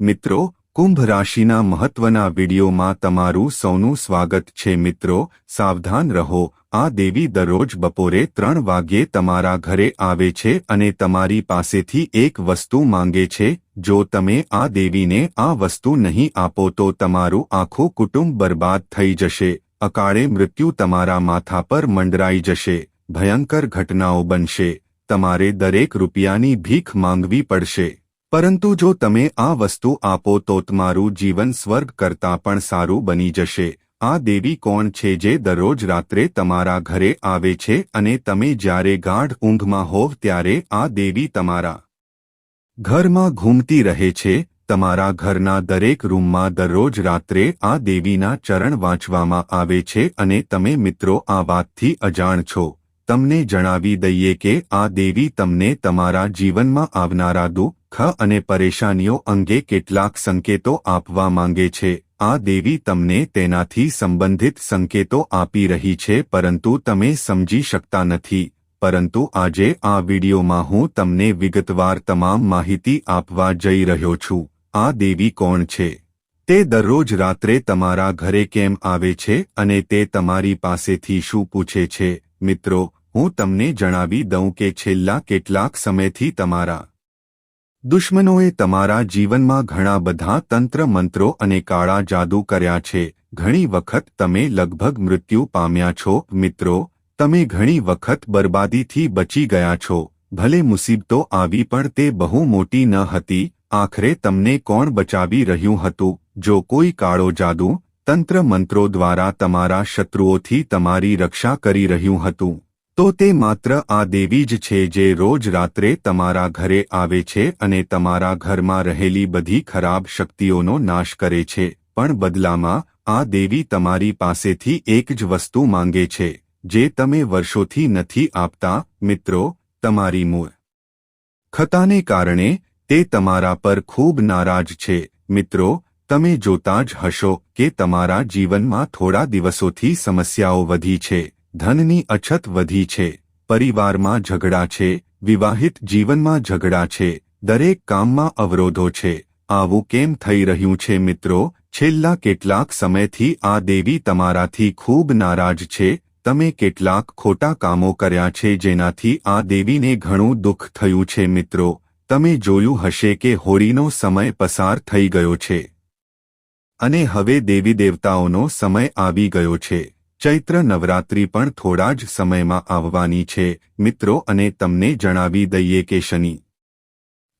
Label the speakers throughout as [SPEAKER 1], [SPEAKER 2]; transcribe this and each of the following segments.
[SPEAKER 1] મિત્રો, કુંભ રાશિના મહત્વના વિડીયોમાં તમારું સૌનું સ્વાગત છે. મિત્રો, સાવધાન રહો. આ દેવી દરરોજ બપોરે ત્રણ વાગ્યે તમારા ઘરે આવે છે અને તમારી પાસેથી એક વસ્તુ માંગે છે. જો તમે આ દેવીને આ વસ્તુ નહીં આપો તો તમારું આખું કુટુંબ બરબાદ થઈ જશે. અકાળે મૃત્યુ તમારા માથા પર મંડરાઈ જશે. ભયંકર ઘટનાઓ બનશે. તમારે દરેક રૂપિયાની ભીખ માંગવી પડશે. પરંતુ જો તમે આ વસ્તુ આપો તો તમારું જીવન સ્વર્ગ કરતાં પણ સારું બની જશે. આ દેવી કોણ છે જે દરરોજ રાત્રે તમારા ઘરે આવે છે અને તમે જ્યારે ગાઢ ઊંઘમાં હોવ ત્યારે આ દેવી તમારા ઘરમાં ઘૂમતી રહે છે. તમારા ઘરના દરેક રૂમમાં દરરોજ રાત્રે આ દેવીના ચરણ વાંચવામાં આવે છે અને તમે મિત્રો આ વાતથી અજાણ છો. તમને જણાવી દઈએ કે આ દેવી તમને તમારા જીવનમાં આવનારા દુઃખ અને પરેશાનીઓ અંગે કેટલાક સંકેતો આપવા માંગે છે. આ દેવી તમને તેનાથી સંબંધિત સંકેતો આપી રહી છે, પરંતુ તમે સમજી શકતા નથી. પરંતુ આજે આ વિડીયોમાં હું તમને વિગતવાર તમામ માહિતી આપવા જઈ રહ્યો છું. આ દેવી કોણ છે? તે દરરોજ રાત્રે તમારા ઘરે કેમ આવે છે અને તે તમારી પાસેથી શું પૂછે છે? મિત્રો, હું તમને જણાવી દઉં કે છેલ્લા કેટલાક સમયથી તમારા દુશ્મનોએ તમારા જીવનમાં ઘણા બધા તંત્ર મંત્રો અને કાળા જાદુ કર્યા છે. ઘણી વખત તમે લગભગ મૃત્યુ પામ્યા છો. મિત્રો, તમે ઘણી વખત બરબાદીથી બચી ગયા છો. ભલે મુસીબતો આવી પણ તે બહુ મોટી ન હતી. આખરે તમને કોણ બચાવી રહ્યું હતું? જો કોઈ કાળો જાદુ તંત્ર મંત્રો દ્વારા તમારા શત્રુઓથી તમારી રક્ષા કરી રહ્યું હતું. તો તે માત્ર આ દેવી જ છે જે રોજ રાત્રે તમારા ઘરે આવે છે અને તમારા ઘરમાં રહેલી બધી ખરાબ શક્તિઓનો નાશ કરે છે, પણ બદલામાં, આ દેવી તમારી પાસેથી એક જ વસ્તુ માંગે છે, જે તમે વર્ષોથી નથી આપતા, મિત્રો, તમારી મૂળ. ખતાને કારણે, તે તમારા પર ખૂબ નારાજ છે, મિત્રો, તમે જોતા જ હશો કે તમારા જીવનમાં થોડા દિવસોથી સમસ્યાઓ વધી છે. ધનની અછત વધી છે, પરિવારમાં ઝઘડા છે, વિવાહિત જીવનમાં ઝઘડા છે, દરેક કામમાં અવરોધો છે. આવું કેમ થઈ રહ્યું છે મિત્રો? છેલ્લા કેટલાક સમયથી આ દેવી તમારાથી ખૂબ નારાજ છે. તમે કેટલાક ખોટા કામો કર્યા છે જેનાથી આ દેવીને ઘણું દુઃખ થયું છે મિત્રો. તમે જોયું હશે કે હોળીનો સમય પસાર થઈ ગયો છે. અને હવે દેવી દેવતાઓનો સમય આવી ગયો છે. ચૈત્ર નવરાત્રિ પણ થોડા જ સમયમાં આવવાની છે, મિત્રો, અને તમને જણાવી દઈએ કે શનિ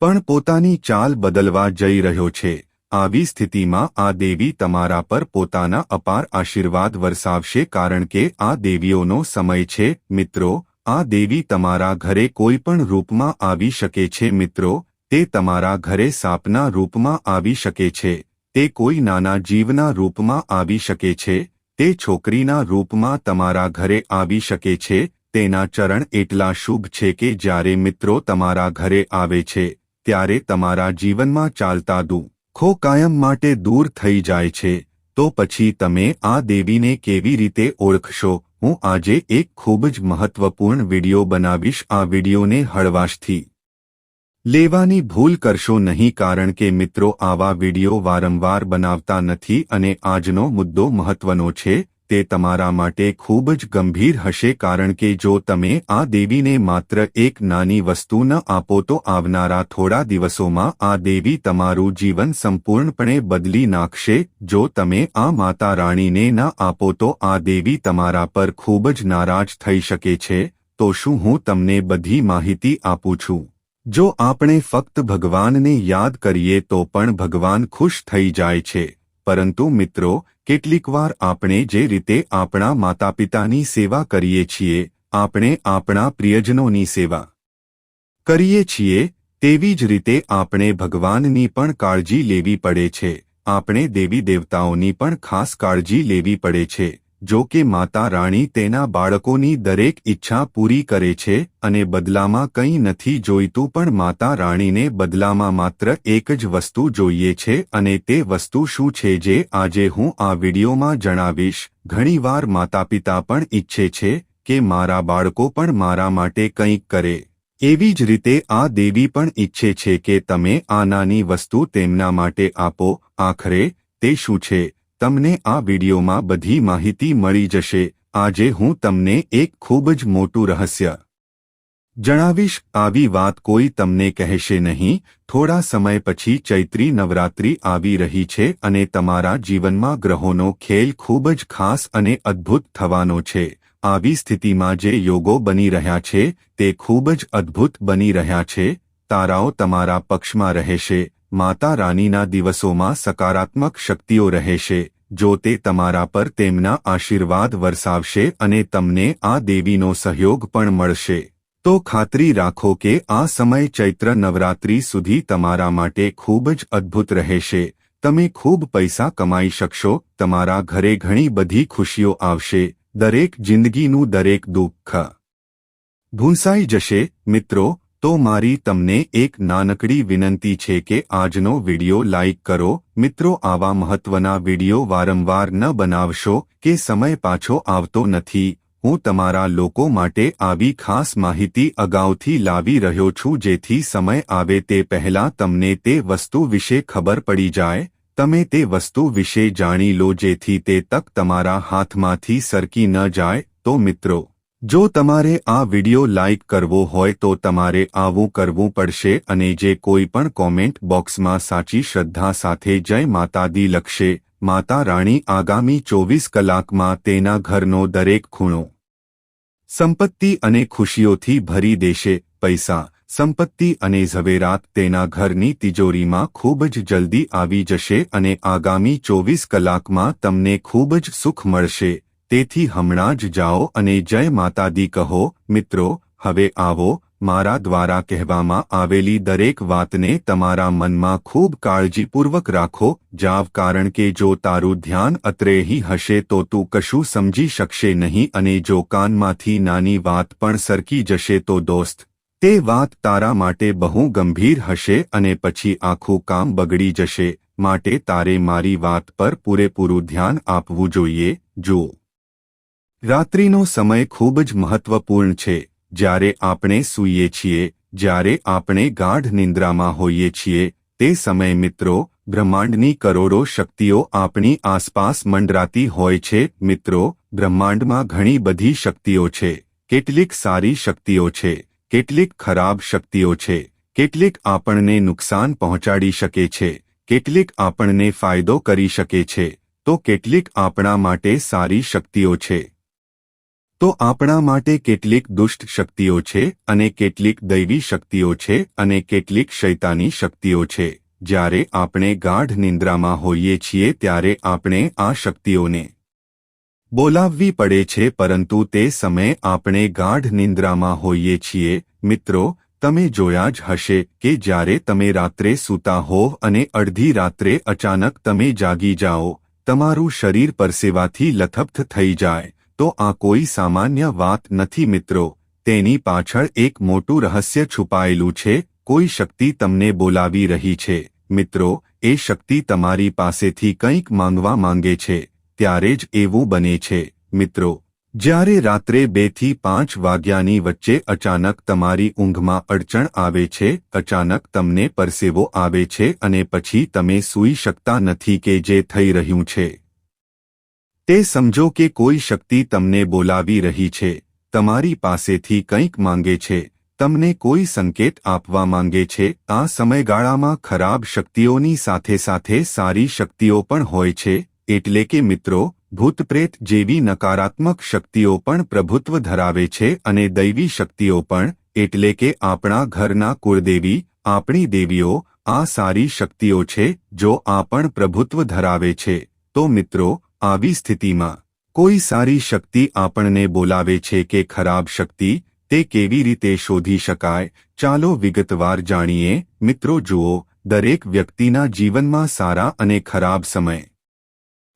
[SPEAKER 1] પણ પોતાની ચાલ બદલવા જઈ રહ્યો છે. આવી સ્થિતિમાં આ દેવી તમારા પર પોતાના અપાર આશીર્વાદ વરસાવશે કારણ કે આ દેવીઓનો સમય છે, મિત્રો, આ દેવી તમારા ઘરે કોઈ પણ રૂપમાં આવી શકે છે, મિત્રો, તે તમારા ઘરે સાપના રૂપમાં આવી શકે છે, તે કોઈ નાના જીવના રૂપમાં આવી શકે છે તે છોકરીના રૂપમાં તમારા ઘરે આવી શકે છે, તેના ચરણ એટલા શુભ છે કે જ્યારે મિત્રો તમારા ઘરે આવે છે, ત્યારે તમારા જીવનમાં ચાલતા દુઃખો કાયમ માટે દૂર થઈ જાય છે, તો પછી તમે આ દેવીને કેવી રીતે ઓળખશો? હું આજે એક ખૂબ જ મહત્વપૂર્ણ વિડિયો બનાવીશ. આ વિડિયોને હળવાશથી લેવાની ભૂલ કરશો નહીં કારણ કે મિત્રો આવા વિડિયો વારંવાર બનાવતા નથી અને આજનો મુદ્દો મહત્વનો છે, તે તમારા માટે ખૂબ જ ગંભીર હશે કારણ કે જો તમે આ દેવીને માત્ર એક નાની વસ્તુ ન આપો તો આવનારા થોડા દિવસોમાં આ દેવી તમારું જીવન સંપૂર્ણપણે બદલી નાખશે. જો તમે આ માતા રાણીને ન આપો તો આ દેવી તમારા પર ખૂબ જ નારાજ થઈ શકે છે, તો શું હું તમને બધી માહિતી આપું છું? જો આપણે ફક્ત ભગવાનને યાદ કરીએ તો પણ ભગવાન ખુશ થઈ જાય છે. પરંતુ મિત્રો, કેટલીકવાર આપણે જે રીતે આપણા માતાપિતાની સેવા કરીએ છીએ, આપણે આપણા પ્રિયજનોની સેવા કરીએ છીએ, તેવી જ રીતે આપણે ભગવાનની પણ કાળજી લેવી પડે છે. આપણે દેવી દેવતાઓની પણ ખાસ કાળજી લેવી પડે છે. જો કે માતા રાણી તેના બાળકોની દરેક ઈચ્છા પૂરી કરે છે અને બદલામાં કંઈ નથી જોઈતું પણ માતા રાણીને બદલામાં માત્ર એક જ વસ્તુ જોઈએ છે અને તે વસ્તુ શું છે જે આજે હું આ વિડીયોમાં જણાવીશ. ઘણીવાર માતાપિતા પણ ઈચ્છે છે કે મારા બાળકો પણ મારા માટે કંઈક કરે. એવી જ રીતે આ દેવી પણ ઈચ્છે છે કે તમે આ નાની વસ્તુ તેમના માટે આપો. આખરે, તે શું છે? તમને આ વિડીયોમાં બધી માહિતી મળી જશે. આજે હું તમને એક ખૂબ જ મોટું રહસ્ય જણાવીશ. આવી વાત કોઈ તમને કહેશે નહીં. થોડા સમય પછી ચૈત્રી નવરાત્રિ આવી રહી છે અને તમારા જીવનમાં ગ્રહોનો ખેલ ખૂબ જ ખાસ અને અદ્ભુત થવાનો છે. આવી સ્થિતિમાં જે યોગો બની રહ્યા છે, તે ખૂબ જ અદ્ભુત બની રહ્યા છે. તારાઓ તમારા પક્ષમાં રહેશે. માતા રાનીના દિવસોમાં સકારાત્મક શક્તિઓ રહેશે જો તે તમારા પર તેમના આશીર્વાદ વરસાવશે અને તમને આ દેવીનો સહયોગ પણ મળશે. તો ખાતરી રાખો કે આ સમય ચૈત્ર નવરાત્રી સુધી તમારા માટે ખૂબ જ અદ્ભુત રહેશે. તમે ખૂબ પૈસા કમાઈ શકશો, તમારા ઘરે ઘણી બધી ખુશીઓ આવશે, દરેક જિંદગીનું દરેક દુઃખ. ભૂંસાઈ જશે, મિત્રો તો મારી તમને એક નાનકડી વિનંતી છે કે આજનો વિડિયો લાઇક કરો. મિત્રો, આવા મહત્વના વિડિયો વારંવાર ન બનાવશો કે સમય પાછો આવતો નથી. હું તમારા લોકો માટે આવી ખાસ માહિતી અગાઉથી લાવી રહ્યો છું જેથી સમય આવે તે પહેલાં તમને તે વસ્તુ વિશે ખબર પડી જાય. તમે તે વસ્તુ વિશે જાણી લો જેથી તે તક તમારા હાથમાંથી સરકી ન જાય. તો મિત્રો જો તમારે આ વિડિયો લાઇક કરવો હોય તો તમારે આવું કરવું પડશે અને જે કોઈ પણ કોમેન્ટ બોક્સમાં સાચી શ્રદ્ધા સાથે જય માતાદી લખશે, માતા રાણી આગામી ચોવીસ કલાકમાં તેના ઘરનો દરેક ખૂણો સંપત્તિ અને ખુશીઓથી ભરી દેશે, પૈસા સંપત્તિ અને ઝવેરાત તેના ઘરની તિજોરીમાં ખૂબ જ જલ્દી આવી જશે અને આગામી ચોવીસ કલાકમાં તમને ખૂબ જ સુખ મળશે. તેથી હમણાં જ જાઓ અને જય માતાદી કહો, મિત્રો, હવે આવો, મારા દ્વારા કહેવામાં આવેલી દરેક વાતને તમારા મનમાં ખૂબ કાળજીપૂર્વક રાખો, જાવ કારણ કે જો તારું ધ્યાન અત્રેહી હશે તો તું કશું સમજી શકશે નહીં અને જો કાનમાંથી નાની વાત પણ સરકી જશે તો દોસ્ત, તે વાત તારા માટે બહુ ગંભીર હશે અને પછી આખું કામ બગડી જશે, માટે તારે મારી વાત પર પૂરેપૂરું ધ્યાન આપવું જોઈએ જો રાત્રિનો સમય ખૂબ જ મહત્વપૂર્ણ છે. જ્યારે આપણે સૂઈએ છીએ, જ્યારે આપણે ગાઢ નિંદ્રામાં હોઈએ છીએ, તે સમય મિત્રો, બ્રહ્માંડની કરોડો શક્તિઓ આપણી આસપાસ મંડરાતી હોય છે. મિત્રો, બ્રહ્માંડમાં ઘણી બધી શક્તિઓ છે. કેટલીક સારી શક્તિઓ છે, કેટલીક ખરાબ શક્તિઓ છે. કેટલીક આપણને નુકસાન પહોંચાડી શકે છે, કેટલીક આપણને ફાયદો કરી શકે છે. તો કેટલીક આપણા માટે સારી શક્તિઓ છે. તો આપણા માટે કેટલીક દુષ્ટ શક્તિઓ છે અને કેટલીક દૈવી શક્તિઓ છે અને કેટલીક શૈતાની શક્તિઓ છે. જ્યારે આપણે ગાઢ નિંદ્રામાં હોઈએ છીએ ત્યારે આપણે આ શક્તિઓને બોલાવવી પડે છે પરંતુ તે સમયે આપણે ગાઢ નિંદ્રામાં હોઈએ છીએ. મિત્રો, તમે જોયા જ હશે કે જ્યારે તમે રાત્રે સૂતા હોવ અને અડધી રાત્રે અચાનક તમે જાગી જાઓ, તમારું શરીર પરસેવાથી લથપથ થઈ જાય. તો આ કોઈ સામાન્ય વાત નથી મિત્રો. તેની પાછળ એક મોટું રહસ્ય છુપાયેલું છે, કોઈ શક્તિ તમને બોલાવી રહી છે. મિત્રો, એ શક્તિ તમારી પાસેથી કંઈક માંગવા માંગે છે, ત્યારે જ એવું બને છે. મિત્રો, જ્યારે રાત્રે બેથી પાંચ વાગ્યાની વચ્ચે અચાનક તમારી ઊંઘમાં અડચણ આવે છે, અચાનક તમને પરસેવો આવે છે અને પછી તમે સૂઈ શકતા નથી કે જે થઈ રહ્યું છે. તે સમજો કે કોઈ શક્તિ તમને બોલાવી રહી છે, તમારી પાસેથી કંઈક માંગે છે, તમને કોઈ સંકેત આપવા માંગે છે, આ સમયગાળામાં ખરાબ શક્તિઓની સાથે સાથે સારી શક્તિઓ પણ હોય છે, એટલે કે મિત્રો, ભૂતપ્રેત જેવી નકારાત્મક શક્તિઓ પણ પ્રભુત્વ ધરાવે છે અને દૈવી શક્તિઓ પણ, એટલે કે આપણા ઘરના કુળદેવી, આપણી દેવીઓ, આ સારી શક્તિઓ છે, જો આ પણ પ્રભુત્વ ધરાવે છે, તો મિત્રો આવી સ્થિતિમાં, કોઈ સારી શક્તિ આપણને બોલાવે છે કે ખરાબ શક્તિ, તે કેવી રીતે શોધી શકાય, ચાલો વિગતવાર જાણીએ. મિત્રો, જુઓ, દરેક વ્યક્તિના જીવનમાં સારા અને ખરાબ સમય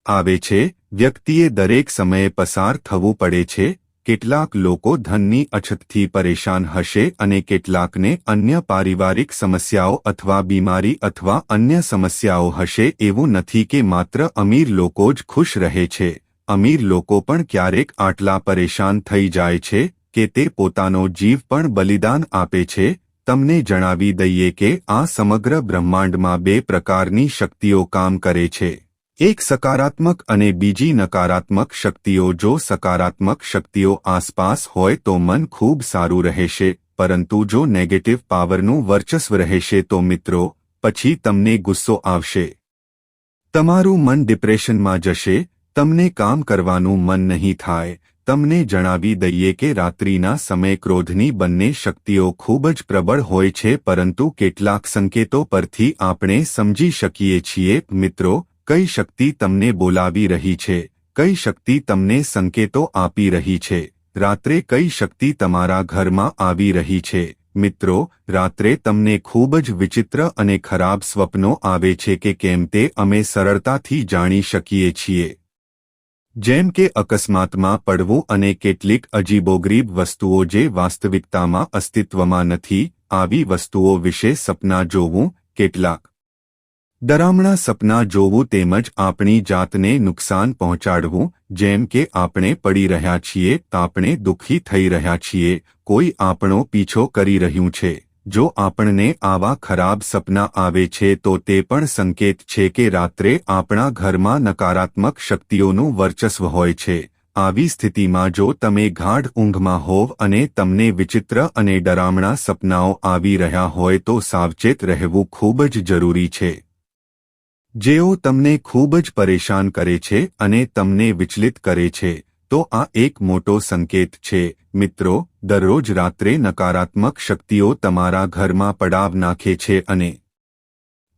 [SPEAKER 1] આવે છે. વ્યક્તિએ દરેક સમયે પસાર થવું પડે છે કેટલાક લોકો ધનની અછતથી પરેશાન હશે અને કેટલાકને અન્ય પારિવારિક સમસ્યાઓ અથવા બીમારી અથવા અન્ય સમસ્યાઓ હશે એવું નથી કે માત્ર અમીર લોકો જ ખુશ રહે છે. અમીર લોકો પણ ક્યારેક આટલા પરેશાન થઈ જાય છે કે તે પોતાનો જીવ પણ બલિદાન આપે છે. તમને જણાવી દઈએ કે આ સમગ્ર બ્રહ્માંડમાં બે પ્રકારની શક્તિઓ કામ કરે છે. એક સકારાત્મક અને બીજી નકારાત્મક શક્તિઓ. જો સકારાત્મક શક્તિઓ આસપાસ હોય તો મન ખૂબ સારું રહેશે, પરંતુ જો નેગેટિવ પાવરનું વર્ચસ્વ રહેશે તો મિત્રો, પછી તમને ગુસ્સો આવશે. તમારું મન ડિપ્રેશનમાં જશે, તમને કામ કરવાનું મન નહીં થાય. તમને જણાવી દઈએ કે રાત્રિના સમય ક્રોધની બંને શક્તિઓ ખૂબ જ પ્રબળ હોય છે, પરંતુ કેટલાક સંકેતો પરથી આપણે સમજી શકીએ છીએ. મિત્રો કઈ શક્તિ તમને બોલાવી રહી છે? કઈ શક્તિ તમને સંકેતો આપી રહી છે? રાત્રે કઈ શક્તિ તમારા ઘરમાં આવી રહી છે? મિત્રો, રાત્રે તમને ખૂબ જ વિચિત્ર અને ખરાબ સ્વપ્નો આવે છે કે કેમ તે અમે સરળતાથી જાણી શકીએ છીએ. જેમ કે અકસ્માતમાં પડવું અને કેટલીક અજીબોગરીબ વસ્તુઓ જે વાસ્તવિકતામાં અસ્તિત્વમાં નથી, આવી વસ્તુઓ વિશે સપના જોવું, કેટલાક ડરામણા સપના જોવું તેમજ આપણી જાતને નુકસાન પહોંચાડવું, જેમ કે આપણે પડી રહ્યા છીએ આપણે દુઃખી થઈ રહ્યા છીએ, કોઈ આપણો પીછો કરી રહ્યું છે. જો આપણને આવા ખરાબ સપના આવે છે, તો તે પણ સંકેત છે કે રાત્રે આપણા ઘરમાં નકારાત્મક શક્તિઓનું વર્ચસ્વ હોય છે. આવી સ્થિતિમાં જો તમે ગાઢ ઊંઘમાં હોવ અને તમને વિચિત્ર અને ડરામણા સપનાઓ આવી રહ્યા હોય, તો સાવચેત રહેવું ખૂબ જ જરૂરી છે. જેઓ તમને ખૂબ જ પરેશાન કરે છે અને તમને વિચલિત કરે છે, તો આ એક મોટો સંકેત છે. મિત્રો, દરરોજ રાત્રે નકારાત્મક શક્તિઓ તમારા ઘરમાં પડાવ નાખે છે અને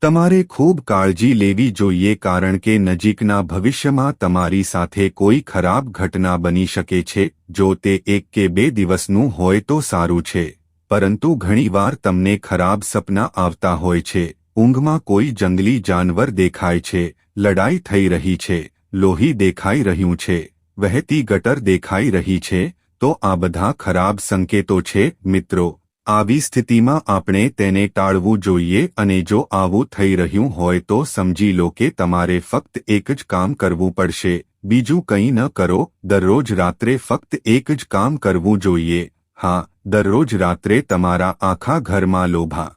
[SPEAKER 1] તમારે ખૂબ કાળજી લેવી જોઈએ કારણ કે નજીકના ભવિષ્યમાં તમારી સાથે કોઈ ખરાબ ઘટના બની શકે છે. જો તે એક કે બે દિવસનું હોય તો સારું છે, પરંતુ ઘણીવાર તમને ખરાબ સપના આવતા હોય છે. ઊંઘમાં કોઈ જંગલી જાનવર દેખાય છે, લડાઈ થઈ રહી છે, લોહી દેખાઈ રહ્યું છે, વહેતી ગટર દેખાઈ રહી છે, તો આ બધા ખરાબ સંકેતો છે, મિત્રો. આવી સ્થિતિમાં આપણે તેને ટાળવું જોઈએ અને જો આવું થઈ રહ્યું હોય તો સમજી લો કે તમારે ફક્ત એક જ કામ કરવું પડશે. બીજું કંઈ ન કરો, દરરોજ રાત્રે ફક્ત એક જ કામ કરવું જોઈએ. હા, દરરોજ રાત્રે તમારા આખા ઘરમાં લોભા.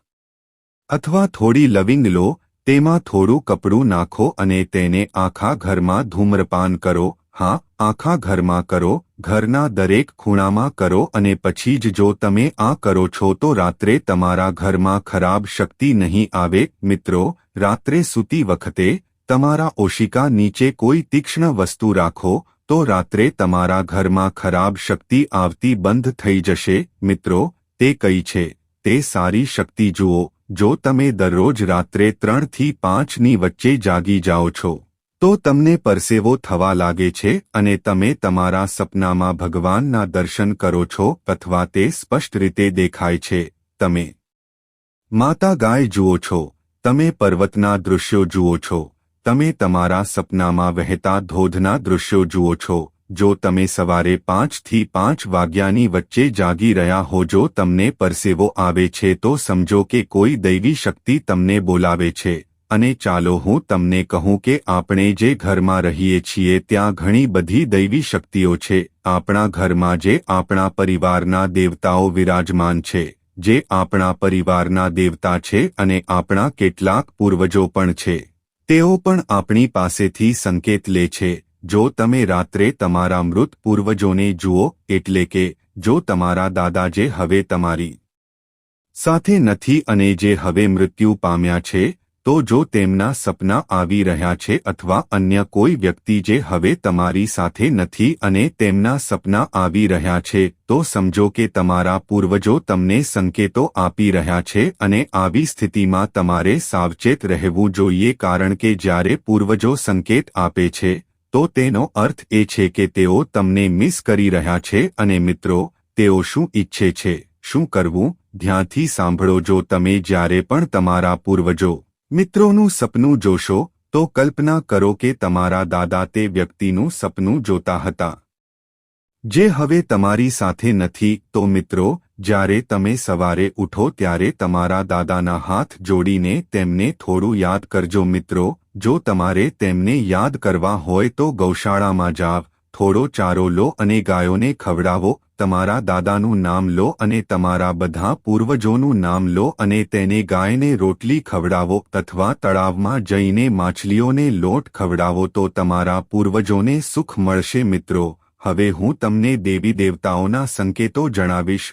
[SPEAKER 1] અથવા થોડી લવિંગ લો, તેમાં થોડું કપડું નાખો અને તેને આખા ઘરમાં ધૂમ્રપાન કરો, હા, આખા ઘરમાં કરો, ઘરના દરેક ખૂણામાં કરો અને પછી જ જો તમે આ કરો છો તો રાત્રે તમારા ઘરમાં ખરાબ શક્તિ નહીં આવે, મિત્રો, રાત્રે સૂતી વખતે તમારા ઓશિકા નીચે કોઈ તીક્ષ્ણ વસ્તુ રાખો, તો રાત્રે તમારા ઘરમાં ખરાબ શક્તિ આવતી બંધ થઈ જશે, મિત્રો, તે કઈ છે, તે સારી શક્તિ જુઓ. જો તમે દરરોજ રાત્રે ત્રણથી પાંચની વચ્ચે જાગી જાઓ છો, તો તમને પરસેવો થવા લાગે છે અને તમે તમારા સપનામાં ભગવાનના દર્શન કરો છો અથવા તે સ્પષ્ટ રીતે દેખાય છે, તમે માતા ગાય જુઓ છો, તમે પર્વતના દૃશ્યો જુઓ છો, તમે તમારા સપનામાં વહેતા ધોધના દૃશ્યો જુઓ છો જો તમે સવારે પાંચથી પાંચ વાગ્યાની વચ્ચે જાગી રહ્યા હો, જો તમને પરસેવો આવે છે, તો સમજો કે કોઈ દૈવી શક્તિ તમને બોલાવે છે. અને ચાલો હું તમને કહું કે આપણે જે ઘરમાં રહીએ છીએ, ત્યાં ઘણી બધી દૈવી શક્તિઓ છે. આપણા ઘરમાં જે આપણા પરિવારના દેવતાઓ વિરાજમાન છે, જે આપણા પરિવારના દેવતા છે અને આપણા કેટલાક પૂર્વજો પણ છે. તેઓ પણ આપણી પાસેથી સંકેત લે છે. જો તમે રાત્રે તમારા મૃત પૂર્વજોને જુઓ, એટલે કે જો તમારા દાદા જે હવે તમારી સાથે નથી અને જે હવે મૃત્યુ પામ્યા છે, તો જો તેમના સપના આવી રહ્યા છે અથવા અન્ય કોઈ વ્યક્તિ જે હવે તમારી સાથે નથી અને તેમના સપના આવી રહ્યા છે, તો સમજો કે તમારા પૂર્વજો તમને સંકેતો આપી રહ્યા છે અને આવી સ્થિતિમાં તમારે સાવચેત રહેવું જોઈએ કારણ કે જ્યારે પૂર્વજો સંકેત આપે છે તો તેનો અર્થ એ છે કે તેઓ તમને મિસ કરી રહ્યા છે અને મિત્રો, તેઓ શું ઈચ્છે છે, શું કરવું, ધ્યાનથી સાંભળો જો તમે જ્યારે પણ તમારા પૂર્વજો, મિત્રોનું સપનું જોશો, તો કલ્પના કરો કે તમારા દાદા તે વ્યક્તિનું સપનું જોતા હતા. જે હવે તમારી સાથે નથી, તો મિત્રો, જ્યારે તમે સવારે ઉઠો ત્યારે તમારા દાદાના હાથ જોડીને તેમને થોડું યાદ કરજો મિત્રો જો તમારે તેમને યાદ કરવા હોય તો ગૌશાળામાં જાવ, થોડો ચારો લો અને ગાયોને ખવડાવો, તમારા દાદાનું નામ લો અને તમારા બધા પૂર્વજોનું નામ લો અને તેને ગાયને રોટલી ખવડાવો અથવા તળાવમાં જઈને માછલીઓને લોટ ખવડાવો તો તમારા પૂર્વજોને સુખ મળશે મિત્રો. હવે હું તમને દેવી દેવતાઓના સંકેતો જણાવીશ.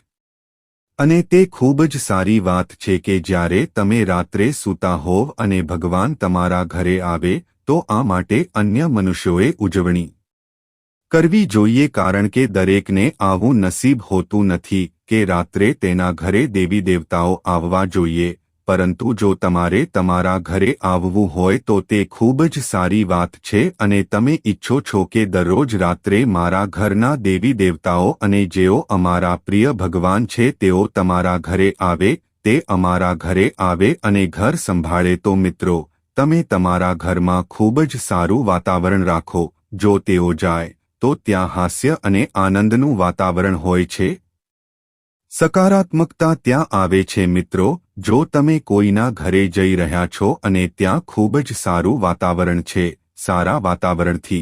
[SPEAKER 1] અને તે ખૂબ જ સારી વાત છે કે જ્યારે તમે રાત્રે સૂતા હોવ અને ભગવાન તમારા ઘરે આવે, તો આ માટે અન્ય મનુષ્યોએ ઉજવણી કરવી જોઈએ કારણ કે દરેકને આવું નસીબ હોતું નથી કે રાત્રે તેના ઘરે દેવી દેવતાઓ આવવા જોઈએ. પરંતુ જો તમારે તમારા ઘરે આવવું હોય તો તે ખૂબ જ સારી વાત છે અને તમે ઈચ્છો છો કે દરરોજ રાત્રે મારા ઘરના દેવી દેવતાઓ અને જેઓ અમારા પ્રિય ભગવાન છે તેઓ તમારા ઘરે આવે, તે અમારા ઘરે આવે અને ઘર સંભાળે તો મિત્રો, તમે તમારા ઘરમાં ખૂબ જ સારું વાતાવરણ રાખો, જો તેઓ જાય, તો ત્યાં હાસ્ય અને આનંદનું વાતાવરણ હોય છે સકારાત્મકતા ત્યાં આવે છે મિત્રો, જો તમે કોઈના ઘરે જઈ રહ્યા છો અને ત્યાં ખૂબ જ સારું વાતાવરણ છે, સારા વાતાવરણથી.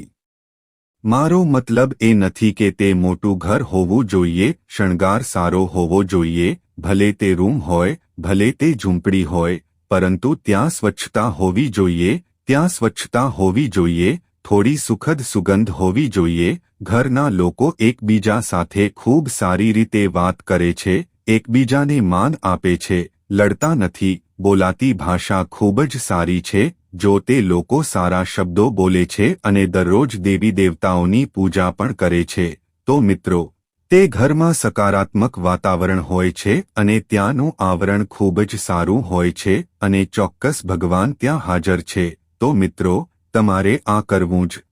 [SPEAKER 1] મારો મતલબ એ નથી કે તે મોટું ઘર હોવું જોઈએ, શણગાર સારો હોવો જોઈએ, ભલે તે રૂમ હોય, ભલે તે ઝૂંપડી હોય, પરંતુ ત્યાં સ્વચ્છતા હોવી જોઈએ, ત્યાં સ્વચ્છતા હોવી જોઈએ થોડી સુખદ સુગંધ હોવી જોઈએ. ઘરના લોકો એકબીજા સાથે ખૂબ સારી રીતે વાત કરે છે, એકબીજાને માન આપે છે, લડતા નથી, બોલાતી ભાષા ખૂબ જ સારી છે, જો તે લોકો સારા શબ્દો બોલે છે અને દરરોજ દેવી દેવતાઓની પૂજા પણ કરે છે, તો મિત્રો, તે ઘરમાં સકારાત્મક વાતાવરણ હોય છે અને ત્યાંનું આવરણ ખૂબ જ સારું હોય છે અને ચોક્કસ ભગવાન ત્યાં હાજર છે, તો મિત્રો તમારે આ કરવું જ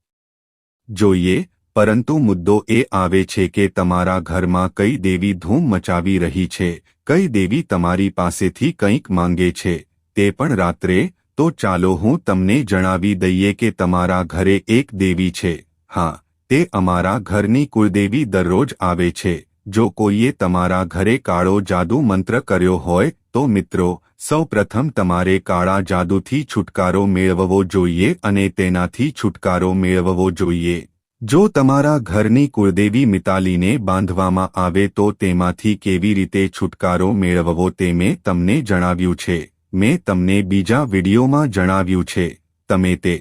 [SPEAKER 1] જોઈએ, પરંતુ મુદ્દો એ આવે છે કે તમારા ઘરમાં કઈ દેવી ધૂમ મચાવી રહી છે, કઈ દેવી તમારી પાસેથી કંઈક માંગે છે, તે પણ રાત્રે, તો ચાલો હું તમને જણાવી દઈએ કે તમારા ઘરે એક દેવી છે, હા, તે અમારા ઘરની કુળદેવી દરરોજ આવે છે. જો કોઈએ તમારા ઘરે કાળો જાદુ મંત્ર કર્યો હોય, તો મિત્રો સૌ પ્રથમ તમારે કાળા જાદુથી છુટકારો મેળવવો જોઈએ અને તેનાથી છુટકારો મેળવવો જોઈએ. જો તમારા ઘરની કુળદેવી મિતાલીને બાંધવામાં આવે તો તેમાંથી કેવી રીતે છુટકારો મેળવવો તે મેં તમને જણાવ્યું છે. મેં તમને બીજા વિડીયોમાં જણાવ્યું છે. તમે તે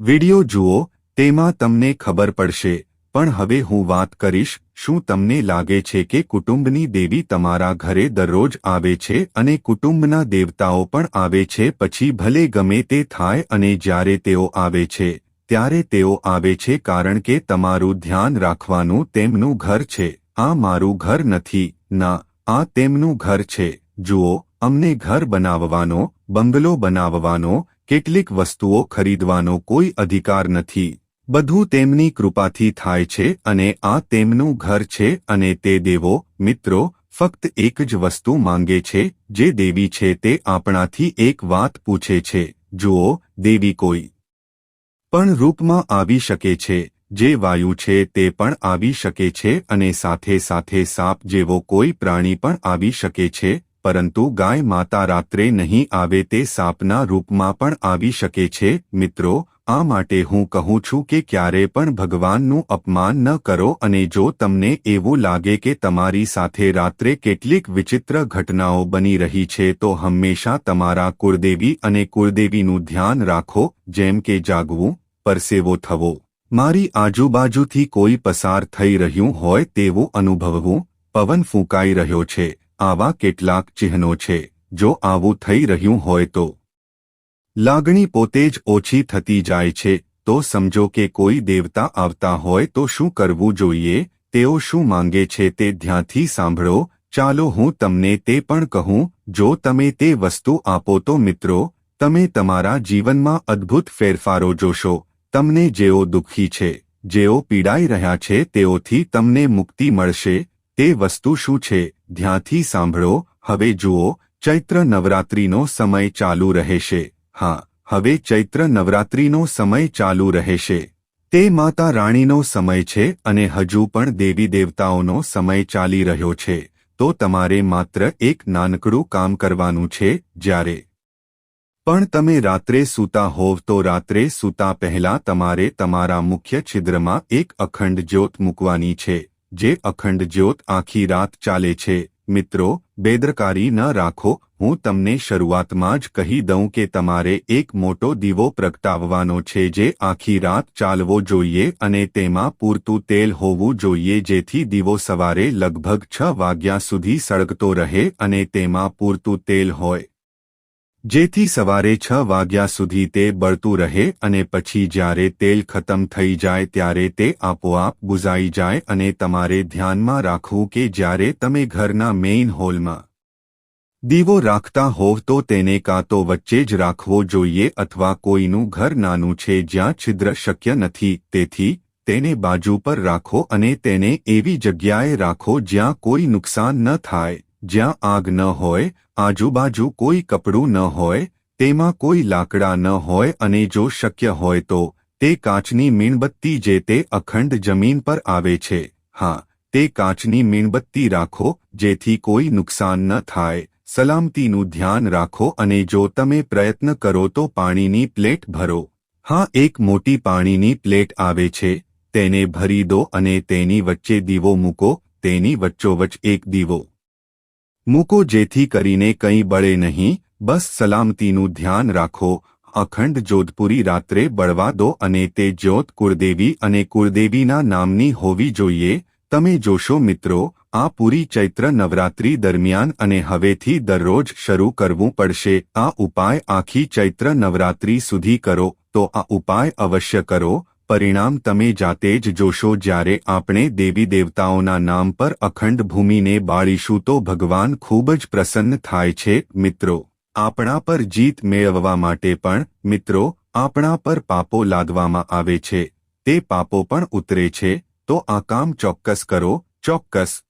[SPEAKER 1] વીડિયો જુઓ, તેમાં તમને ખબર પડશે પણ હવે હું વાત કરીશ, શું તમને લાગે છે કે કુટુંબની દેવી તમારા ઘરે દરરોજ આવે છે અને કુટુંબના દેવતાઓ પણ આવે છે? પછી ભલે ગમે તે થાય અને જ્યારે તેઓ આવે છે, ત્યારે તેઓ આવે છે કારણ કે તમારું ધ્યાન રાખવાનું તેમનું ઘર છે. આ મારું ઘર નથી, ના, આ તેમનું ઘર છે. જુઓ, અમને ઘર બનાવવાનો, બંગલો બનાવવાનો, કેટલીક વસ્તુઓ ખરીદવાનો કોઈ અધિકાર નથી. બધું તેમની કૃપાથી થાય છે અને આ તેમનું ઘર છે અને તે દેવો, મિત્રો, ફક્ત એક જ વસ્તુ માંગે છે, જે દેવી છે તે આપણાથી એક વાત પૂછે છે, જુઓ, દેવી કોઈ પણ રૂપમાં આવી શકે છે, જે વાયુ છે તે પણ આવી શકે છે અને સાથે સાથે સાપ જેવો કોઈ પ્રાણી પણ આવી શકે છે પરંતુ ગાય માતા રાત્રે નહીં આવે તે સાપના રૂપમાં પણ આવી શકે છે. મિત્રો, આ માટે હું કહું છું કે ક્યારે પણ ભગવાનનું અપમાન ન કરો અને જો તમને એવું લાગે કે તમારી સાથે રાત્રે કેટલીક વિચિત્ર ઘટનાઓ બની રહી છે, તો હંમેશા તમારા કુળદેવી અને કુળદેવીનું ધ્યાન રાખો, જેમ કે જાગવું, પરસેવો થવો. મારી આજુબાજુથી કોઈ પસાર થઈ રહ્યું હોય તેવું અનુભવવું પવન ફૂંકાઈ રહ્યો છે. આવા કેટલાક ચિહ્નો છે, જો આવું થઈ રહ્યું હોય તો. લાગણી પોતે જ ઓછી થતી જાય છે, તો સમજો કે કોઈ દેવતા આવતા હોય તો શું કરવું જોઈએ, તેઓ શું માંગે છે તે ધ્યાનથી સાંભળો, ચાલો હું તમને તે પણ કહું, જો તમે તે વસ્તુ આપો તો મિત્રો, તમે તમારા જીવનમાં અદ્ભુત ફેરફારો જોશો, તમને જેઓ દુઃખી છે, જેઓ પીડાઈ રહ્યા છે તેઓથી તમને મુક્તિ મળશે તે વસ્તુ શું છે? ધ્યાનથી સાંભળો. હવે જુઓ, ચૈત્ર નવરાત્રિનો સમય ચાલુ રહેશે. હા, હવે ચૈત્ર નવરાત્રિનો સમય ચાલુ રહેશે. તે માતા રાણીનો સમય છે અને હજુ પણ દેવી દેવતાઓનો સમય ચાલી રહ્યો છે. તો તમારે માત્ર એક નાનકડું કામ કરવાનું છે, જ્યારે. પણ તમે રાત્રે સૂતા હોવ તો રાત્રે સૂતા પહેલા તમારે તમારા મુખ્ય છિદ્રમાં એક અખંડ જ્યોત મૂકવાની છે. જે અખંડ જ્યોત આખી રાત ચાલે છે. મિત્રો, બેદરકારી ન રાખો. હું તમને શરૂઆતમાં જ કહી દઉં કે તમારે એક મોટો દીવો પ્રગટાવવાનો છે જે આખી રાત ચાલવો જોઈએ અને તેમાં પૂરતું તેલ હોવું જોઈએ જેથી દીવો સવારે લગભગ છ વાગ્યા સુધી સળગતો રહે અને તેમાં પૂરતું તેલ હોય. જેથી સવારે છ વાગ્યા સુધી તે બળતું રહે અને પછી જ્યારે તેલ ખતમ થઈ જાય ત્યારે તે આપોઆપ બુઝાઈ જાય અને તમારે ધ્યાનમાં રાખવું કે જ્યારે તમે ઘરના મેઇન હોલમાં દીવો રાખતા હોવ તો તેને કાં તો વચ્ચે જ રાખવો જોઈએ અથવા કોઈનું ઘર નાનું છે જ્યાં છિદ્ર શક્ય નથી, તેથી તેને બાજુ પર રાખો અને તેને એવી જગ્યાએ રાખો જ્યાં કોઈ નુકસાન ન થાય. જ્યાં આગ ન હોય, આજુબાજુ કોઈ કપડું ન હોય, તેમાં કોઈ લાકડા ન હોય અને જો શક્ય હોય તો, તે કાચની મીણબત્તી જે તે અખંડ જમીન પર આવે છે. હા, તે કાચની મીણબત્તી રાખો, જેથી કોઈ નુકસાન ન થાય. સલામતીનું ધ્યાન રાખો અને જો તમે પ્રયત્ન કરો તો પાણીની પ્લેટ ભરો. હા, એક મોટી પાણીની પ્લેટ આવે છે. તેને ભરી દો અને તેની વચ્ચે દીવો મૂકો. તેની વચ્ચોવચ્ચ એક દીવો. મૂકો જેથી કરીને કંઈ બળે નહીં, બસ સલામતીનું ધ્યાન રાખો, અખંડ જોધપુરી રાત્રે બળવા દો અને તે જ્યોત કુળદેવી અને કુળદેવીના નામની હોવી જોઈએ, તમે જોશો મિત્રો, આ પૂરી ચૈત્ર નવરાત્રી દરમિયાન અને હવેથી દરરોજ શરૂ કરવું પડશે, આ ઉપાય આખી ચૈત્ર નવરાત્રી સુધી કરો, તો આ ઉપાય અવશ્ય કરો પરિણામ તમે જાતે જ જોશો જ્યારે આપણે દેવી દેવતાઓના નામ પર અખંડ ભૂમિને બાળીશું તો ભગવાન ખૂબ જ પ્રસન્ન થાય છે, મિત્રો. આપણા પર જીત મેળવવા માટે પણ, મિત્રો, આપણા પર પાપો લાદવામાં આવે છે. તે પાપો પણ ઉતરે છે. તો આ કામ ચોક્કસ કરો, ચોક્કસ.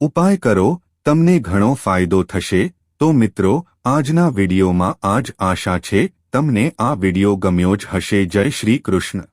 [SPEAKER 1] ઉપાય કરો, તમને ઘણો ફાયદો થશે. તો મિત્રો, આજના વિડીયોમાં આજ આશા છે. તમને આ વીડિયો ગમ્યો જ હશે. જય શ્રી કૃષ્ણ.